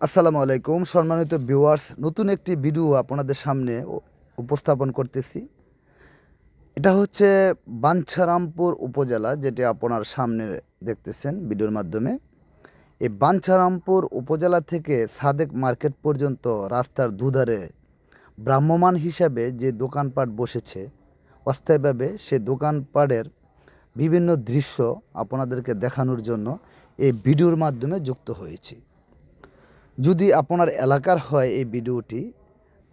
আসসালামু আলাইকুম, সম্মানিত ভিউয়ার্স, নতুন একটি ভিডিও আপনাদের সামনে উপস্থাপন করতেছি। এটা হচ্ছে বাঞ্ছারামপুর উপজেলা, যেটি আপনার সামনে দেখতেছেন ভিডিওর মাধ্যমে। এই বাঞ্ছারামপুর উপজেলা থেকে সাদেক মার্কেট পর্যন্ত রাস্তার দুধারে ভ্রাম্যমান হিসাবে যে দোকানপাট বসেছে, অস্থায়ীভাবে সে দোকানপাটের বিভিন্ন দৃশ্য আপনাদেরকে দেখানোর জন্য এই ভিডিওর মাধ্যমে যুক্ত হয়েছি। যদি আপনার এলাকার হয় এই ভিডিওটি,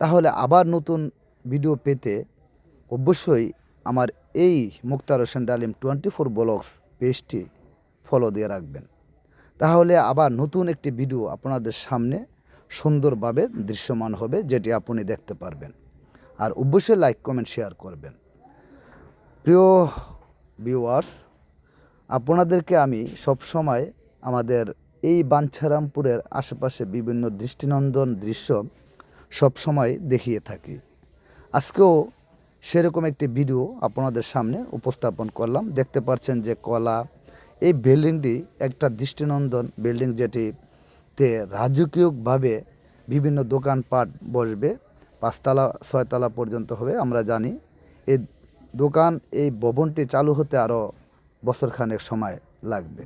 তাহলে আবার নতুন ভিডিও পেতে অবশ্যই আমার এই Muktar Hossain Dalim twenty four blogs পেজটি ফলো দিয়ে রাখবেন। তাহলে আবার নতুন একটি ভিডিও আপনাদের সামনে সুন্দরভাবে দৃশ্যমান হবে, যেটি আপনি দেখতে পারবেন। আর অবশ্যই লাইক, কমেন্ট, শেয়ার করবেন। প্রিয় ভিউয়ার্স, আপনাদেরকে আমি সবসময় আমাদের এই বাঞ্ছারামপুরের আশেপাশে বিভিন্ন দৃষ্টিনন্দন দৃশ্য সবসময় দেখিয়ে থাকি। আজকেও সেরকম একটি ভিডিও আপনাদের সামনে উপস্থাপন করলাম। দেখতে পাচ্ছেন যে কলা, এই বিল্ডিংটি একটা দৃষ্টিনন্দন বিল্ডিং যেটিতে রাজকীয়ভাবে বিভিন্ন দোকানপাট বসবে, পাঁচতলা, ছয়তলা পর্যন্ত হবে, আমরা জানি। এই দোকান, এই ভবনটি চালু হতে আরও বছরখানেক সময় লাগবে।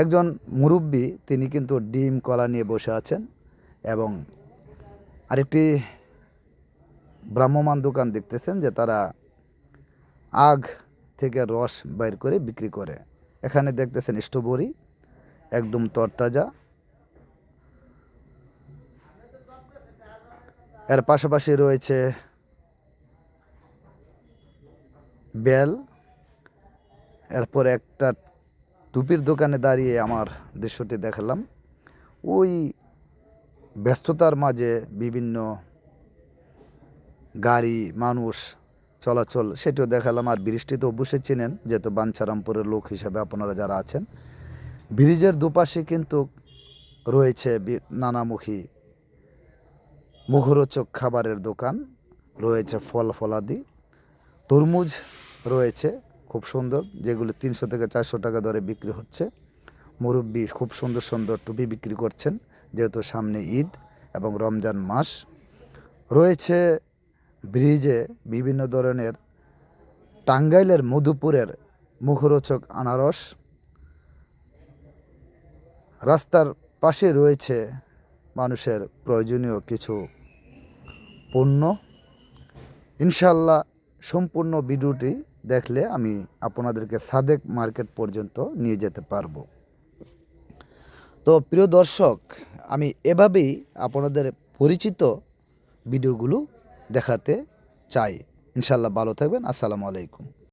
একজন মুরব্বী, তিনি কিন্তু ডিম, কলা নিয়ে বসে আছেন এবং আরেকটি ভ্রাম্যমান দোকান দেখতেছেন যে তারা আগ থেকে রস বাইর করে বিক্রি করে। এখানে দেখতেছেন স্ট্রবেরি, একদম তরতাজা। এর পাশাপাশি রয়েছে বেল, এরপর একটা টুপির দোকানে দাঁড়িয়ে আমার দৃশ্যটি দেখালাম। ওই ব্যস্ততার মাঝে বিভিন্ন গাড়ি, মানুষ, চলাচল সেটিও দেখালাম আর ব্রিজটি তো অবশ্যই চেনেন, যেহেতু বাঞ্ছারামপুরের লোক হিসাবে আপনারা যারা আছেন। ব্রিজের দুপাশে কিন্তু রয়েছে নানামুখী মুখরোচক খাবারের দোকান, রয়েছে ফল ফলাদি তরমুজ রয়েছে। খুব সুন্দর, যেগুলো তিনশো থেকে চারশো টাকা দরে বিক্রি হচ্ছে। মুরব্বি খুব সুন্দর সুন্দর টুপি বিক্রি করছেন, যেহেতু সামনে ঈদ এবং রমজান মাস। রয়েছে ব্রিজে বিভিন্ন ধরনের টাঙ্গাইলের মধুপুরের মুখরোচক আনারস। রাস্তার পাশে রয়েছে মানুষের প্রয়োজনীয় কিছু পণ্য। ইনশাল্লাহ সম্পূর্ণ ভিডিওটি দেখলে আমি আপনাদেরকে সাদেক মার্কেট পর্যন্ত নিয়ে যেতে পারব। তো প্রিয় দর্শক, আমি এভাবেই আপনাদের পরিচিত ভিডিওগুলো দেখাতে চাই। ইনশাল্লাহ ভালো থাকবেন। আসসালামু আলাইকুম।